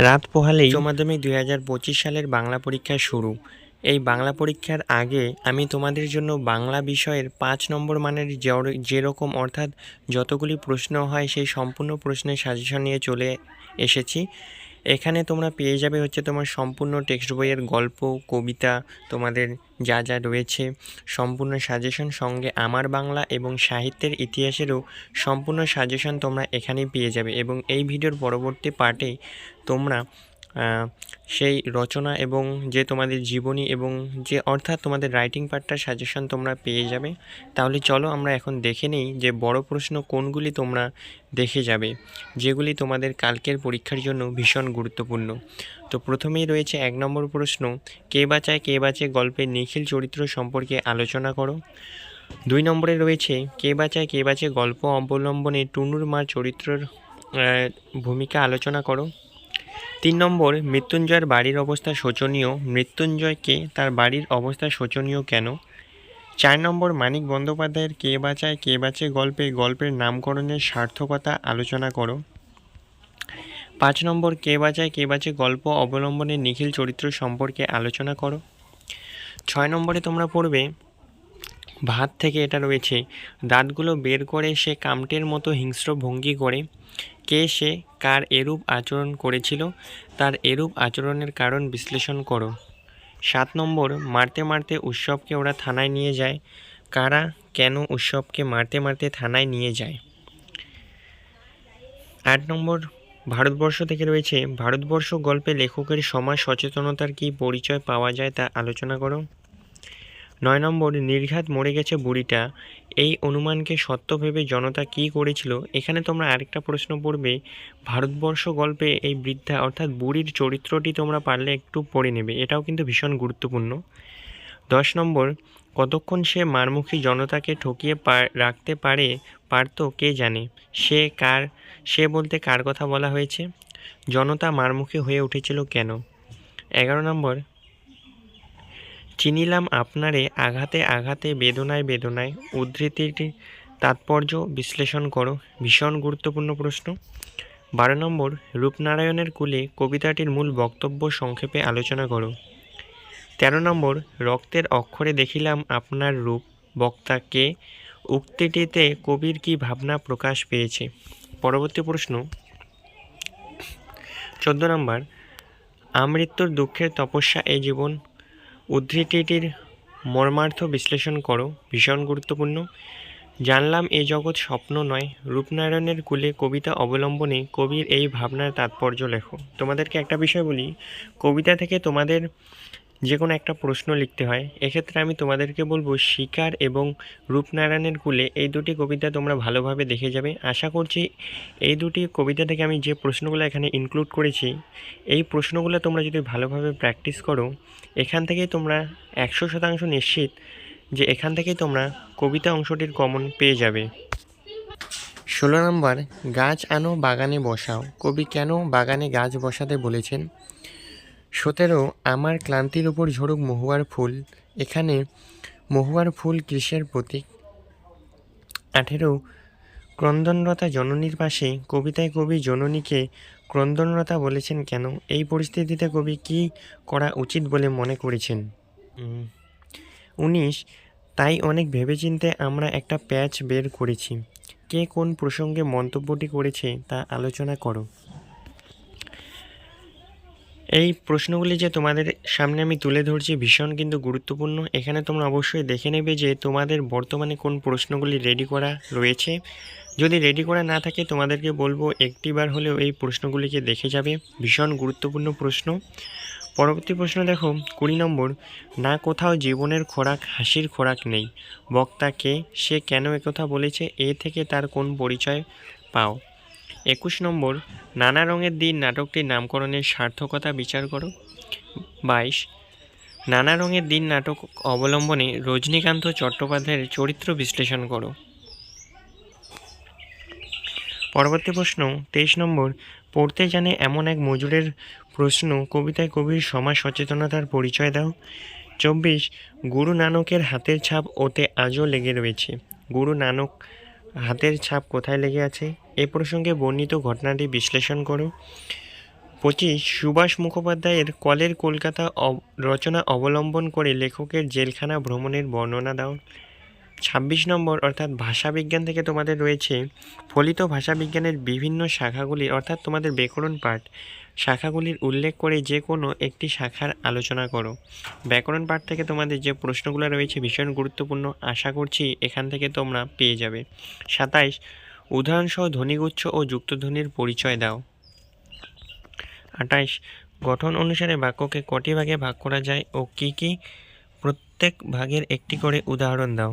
রাত পোহালে উচ্চ মাধ্যমিক দুই হাজার পঁচিশ সালের বাংলা পরীক্ষা শুরু। এই বাংলা পরীক্ষার আগে আমি তোমাদের জন্য বাংলা বিষয়ের পাঁচ নম্বর মানের যের- যেরকম অর্থাৎ যতগুলি প্রশ্ন হয় সেই সম্পূর্ণ প্রশ্নের সাজেশন নিয়ে চলে এসেছি। এখানে তোমরা পেয়ে যাবে হচ্ছে তোমার সম্পূর্ণ টেক্সট বইয়ের গল্প, কবিতা তোমাদের যা যা রয়েছে। সম্পূর্ণ সাজেশন সঙ্গে আমার বাংলা এবং সাহিত্যের ইতিহাসেরও সম্পূর্ণ সাজেশন তোমরা এখানেই পেয়ে যাবে এবং এই ভিডিওর পরবর্তী পার্টে তোমরা সেই রচনা এবং যে তোমাদের জীবনী এবং যে অর্থাৎ তোমাদের রাইটিং পার্টটার সাজেশন তোমরা পেয়ে যাবে। তাহলে চলো আমরা এখন দেখে নেই যে বড় প্রশ্ন কোনগুলি তোমরা দেখে যাবে, যেগুলি তোমাদের কালকের পরীক্ষার জন্য ভীষণ গুরুত্বপূর্ণ। তো প্রথমেই রয়েছে এক নম্বর প্রশ্ন, কে বাঁচায়, কে বাঁচে গল্পের নিখিল চরিত্র সম্পর্কে আলোচনা করো। দুই নম্বরে রয়েছে, কে বাঁচায়, কে বাঁচে গল্প অবলম্বনে টুনুর মা চরিত্রের ভূমিকা আলোচনা করো। তিন নম্বর, মৃত্যুঞ্জয়ের বাড়ির অবস্থা শোচনীয়। মৃত্যুঞ্জয়কে তার বাড়ির অবস্থা শোচনীয় কেন? চার নম্বর, মানিক বন্দ্যোপাধ্যায়ের কে বাঁচায়, কে বাঁচে গল্পে, গল্পের নামকরণের সার্থকতা আলোচনা করো। পাঁচ নম্বর, কে বাঁচায়, কে বাঁচে গল্প অবলম্বনে নিখিল চরিত্র সম্পর্কে আলোচনা করো। ছয় নম্বরে তোমরা পড়বে, ভাত থেকে এটা রয়েছে, দাঁতগুলো বের করে সে কামটের মতো হিংস্র ভঙ্গি করে কে সে, কার এরূপ আচরণ করেছিল, তার এরূপ আচরণের কারণ বিশ্লেষণ করো। সাত নম্বর, মারতে মারতে উৎসবকে ওরা থানায় নিয়ে যায়। কারা, কেন উৎসবকে মারতে মারতে থানায় নিয়ে যায়? আট নম্বর, ভারতবর্ষ থেকে রয়েছে। ভারতবর্ষ গল্পে লেখকের সমাজ সচেতনতার কী পরিচয় পাওয়া যায় তা আলোচনা করো। নয় নম্বর, নির্ঘাত মরে গেছে বুড়িটা। এই অনুমানকে সত্য ভেবে জনতা কী করেছিল? এখানে তোমরা আরেকটা প্রশ্ন পড়বে। ভারতবর্ষ গল্পে এই বৃদ্ধা, অর্থাৎ বুড়ির চরিত্রটি তোমরা পারলে একটু পড়ে নেবে। এটাও কিন্তু ভীষণ গুরুত্বপূর্ণ। দশ নম্বর, কতক্ষণ সে মারমুখী জনতাকে ঠকিয়ে রাখতে পারে, পারতো কে জানে? সে কার, সে বলতে কার কথা বলা হয়েছে? জনতা মারমুখী হয়ে উঠেছিল কেন? এগারো নম্বর চিনিলাম আপনারে আঘাতে আঘাতে, বেদনায় বেদনায়। উদ্ধৃতিটি তাৎপর্য বিশ্লেষণ করো। ভীষণ গুরুত্বপূর্ণ প্রশ্ন। বারো নম্বর, রূপনারায়ণের কুলে কবিতাটির মূল বক্তব্য সংক্ষেপে আলোচনা করো। তেরো নম্বর, রক্তের অক্ষরে দেখিলাম আপনার রূপ। বক্তা কে? উক্তিটিতে কবির কি ভাবনা প্রকাশ পেয়েছে? পরবর্তী প্রশ্ন। চোদ্দ নম্বর, আমৃত্যুর দুঃখের তপস্যা এই জীবন উদ্ধৃতিটির মর্মার্থ বিশ্লেষণ করো, ভীষণ গুরুত্বপূর্ণ। জানলাম এ জগৎ স্বপ্ন নয়, রূপনারায়ণের কুলে কবিতা অবলম্বনে কবির এই ভাবনার তাৎপর্য লেখো। তোমাদেরকে একটা বিষয় বলি, কবিতা থেকে তোমাদের যে কোনো একটা প্রশ্ন লিখতে হয়। এক্ষেত্রে আমি তোমাদেরকে বলব, শিকার এবং রূপনারায়ণের কুলে এই দুটি কবিতা তোমরা ভালোভাবে দেখে যাবে। আশা করছি এই দুটি কবিতা থেকে আমি যে প্রশ্নগুলো এখানে ইনক্লুড করেছি, এই প্রশ্নগুলো তোমরা যদি ভালোভাবে প্র্যাকটিস করো, এখান থেকেই তোমরা একশো শতাংশ নিশ্চিত যে এখান থেকেই তোমরা কবিতা অংশটির কমন পেয়ে যাবে। ষোলো নম্বর, গাছ আনো বাগানে বসাও। কবি কেন বাগানে গাছ বসাতে বলেছেন? সতেরো, আমার ক্লান্তির উপর ঝরুক মহুয়ার ফুল। এখানে মহুয়ার ফুল গ্রীষ্মের প্রতীক। আঠেরো, ক্রন্দনরতা জননীর পাশে কবিতায় কবি জননীকে ক্রন্দনরতা বলেছেন কেন? এই পরিস্থিতিতে কবি কী করা উচিত বলে মনে করেছেন? উনিশ, তাই অনেক ভেবেচিন্তে আমরা একটা প্যাচ বের করেছি। কে কোন প্রসঙ্গে মন্তব্যটি করেছে তা আলোচনা করো। এই প্রশ্নগুলি যে তোমাদের সামনে আমি তুলে ধরছি ভীষণ কিন্তু গুরুত্বপূর্ণ। এখানে তোমরা অবশ্যই দেখে নেবে যে তোমাদের বর্তমানে কোন প্রশ্নগুলি রেডি করা রয়েছে। যদি রেডি করা না থাকে, তোমাদেরকে বলব একটিবার হলেও এই প্রশ্নগুলিকে দেখে যাবে। ভীষণ গুরুত্বপূর্ণ প্রশ্ন। পরবর্তী প্রশ্ন দেখো, কুড়ি নম্বর, না কোথাও জীবনের খোরাক হাসির খোরাক নেই। বক্তাকে সে কেন একথা বলেছে? এ থেকে তার কোন পরিচয় পাও? একুশ নম্বর, নানা রঙের দিন নাটকটির নামকরণের সার্থকতা বিচার করো। বাইশ, নানা রঙের দিন নাটক অবলম্বনে রজনীকান্ত চট্টোপাধ্যায়ের চরিত্র বিশ্লেষণ করো। পরবর্তী প্রশ্ন, তেইশ নম্বর, পড়তে জানে এমন এক মজুরের প্রশ্ন কবিতায় কবির সমাজ সচেতনতার পরিচয় দাও। চব্বিশ, গুরু নানকের হাতের ছাপ ওতে আজও লেগে রয়েছে। গুরু নানক হাতের ছাপ কোথায় লেগে আছে? এ প্রসঙ্গে বর্ণিত ঘটনাটি বিশ্লেষণ করো। পঁচিশ, সুভাষ মুখোপাধ্যায়ের কলের কলকাতা রচনা অবলম্বন করে লেখকের জেলখানা ভ্রমণের বর্ণনা দাও। ছাব্বিশ নম্বর অর্থাৎ ভাষাবিজ্ঞান থেকে তোমাদের রয়েছে ফলিত ভাষাবিজ্ঞানের বিভিন্ন শাখাগুলি, অর্থাৎ তোমাদের ব্যাকরণ পাঠ। শাখাগুলির উল্লেখ করে যে কোনো একটি শাখার আলোচনা করো। ব্যাকরণ পাঠ থেকে তোমাদের যে প্রশ্নগুলো রয়েছে ভীষণ গুরুত্বপূর্ণ, আশা করছি এখান থেকে তোমরা পেয়ে যাবে। সাতাইশ, উদাহরণসহ ধ্বনিগুচ্ছ ও যুক্তধ্বনির পরিচয় দাও। আঠাইশ, গঠন অনুসারে বাক্যকে কটি ভাগে ভাগ করা যায় ও কি কি প্রত্যেক ভাগের একটি করে উদাহরণ দাও।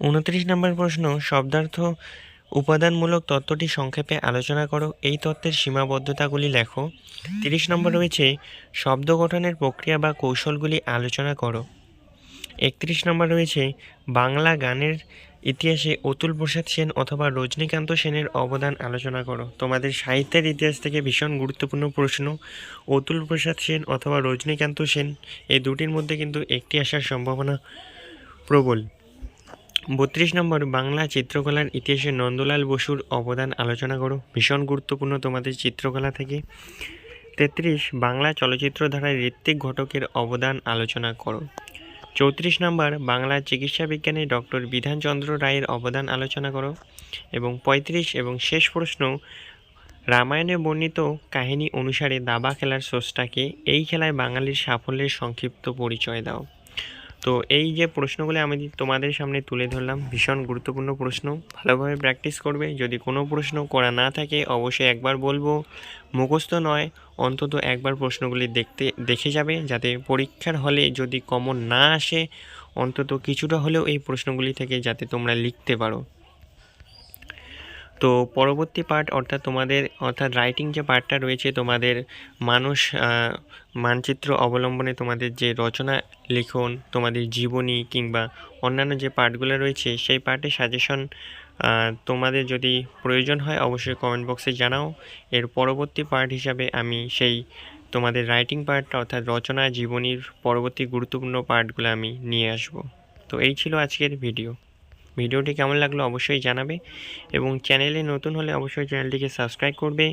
উনত্রিশ নম্বর প্রশ্ন, শব্দার্থ উপাদানমূলক তত্ত্বটি সংক্ষেপে আলোচনা করো। এই তত্ত্বের সীমাবদ্ধতাগুলি লেখো। তিরিশ নম্বর রয়েছে, শব্দ গঠনের প্রক্রিয়া বা কৌশলগুলি আলোচনা করো। একত্রিশ নম্বর রয়েছে, বাংলা গানের ইতিহাসে অতুল প্রসাদ সেন অথবা রজনীকান্ত সেনের অবদান আলোচনা করো। তোমাদের সাহিত্যের ইতিহাস থেকে ভীষণ গুরুত্বপূর্ণ প্রশ্ন, অতুল প্রসাদ সেন অথবা রজনীকান্ত সেন, এই দুটির মধ্যে কিন্তু একটি আসার সম্ভাবনা প্রবল। বত্রিশ নম্বর বাংলা চিত্রকলার ইতিহাসে নন্দলাল বসুর অবদান আলোচনা করো। ভীষণ গুরুত্বপূর্ণ তোমাদের চিত্রকলা থেকে। তেত্রিশ, বাংলা চলচ্চিত্র ধারায় ঋত্বিক ঘটকের অবদান আলোচনা করো। চৌত্রিশ নম্বর, বাংলা চিকিৎসা বিজ্ঞানে ডক্টর বিধানচন্দ্র রায়ের অবদান আলোচনা করো। এবং পঁয়ত্রিশ এবং শেষ প্রশ্ন, রামায়ণে বর্ণিত কাহিনী অনুসারে দাবা খেলার স্রষ্টাকে এই খেলায় বাঙালির সাফল্যের সংক্ষিপ্ত পরিচয় দাও। তো এই যে প্রশ্নগুলি আমি তোমাদের সামনে তুলে ধরলাম, ভীষণ গুরুত্বপূর্ণ প্রশ্ন। ভালোভাবে প্র্যাকটিস করবে। যদি কোনো প্রশ্ন করা না থাকে, অবশ্যই একবার বলব। মুখস্থ নয়, অন্তত একবার প্রশ্নগুলি দেখতে, দেখে যাবে, যাতে পরীক্ষার হলে যদি কমন না আসে, অন্তত কিছুটা হলেও এই প্রশ্নগুলি থেকে যাতে তোমরা লিখতে পারো। তো পরবর্তী পার্ট অর্থাৎ তোমাদের, অর্থাৎ রাইটিং যে পার্টটা রয়েছে তোমাদের মানুষ মানচিত্র অবলম্বনে তোমাদের যে রচনা, লিখন, তোমাদের জীবনী কিংবা অন্যান্য যে পার্টগুলো রয়েছে, সেই পার্টে সাজেশন তোমাদের যদি প্রয়োজন হয় অবশ্যই কমেন্ট বক্সে জানাও। এর পরবর্তী পার্ট হিসাবে আমি সেই তোমাদের রাইটিং পার্টটা অর্থাৎ রচনা, জীবনীর পরবর্তী গুরুত্বপূর্ণ পার্টগুলো আমি নিয়ে আসব। তো এই ছিল আজকের ভিডিও ভিডিওটি কেমন লাগল অবশ্যই জানাবে এবং চ্যানেলে নতুন হলে অবশ্যই চ্যানেলটিকে সাবস্ক্রাইব করবে।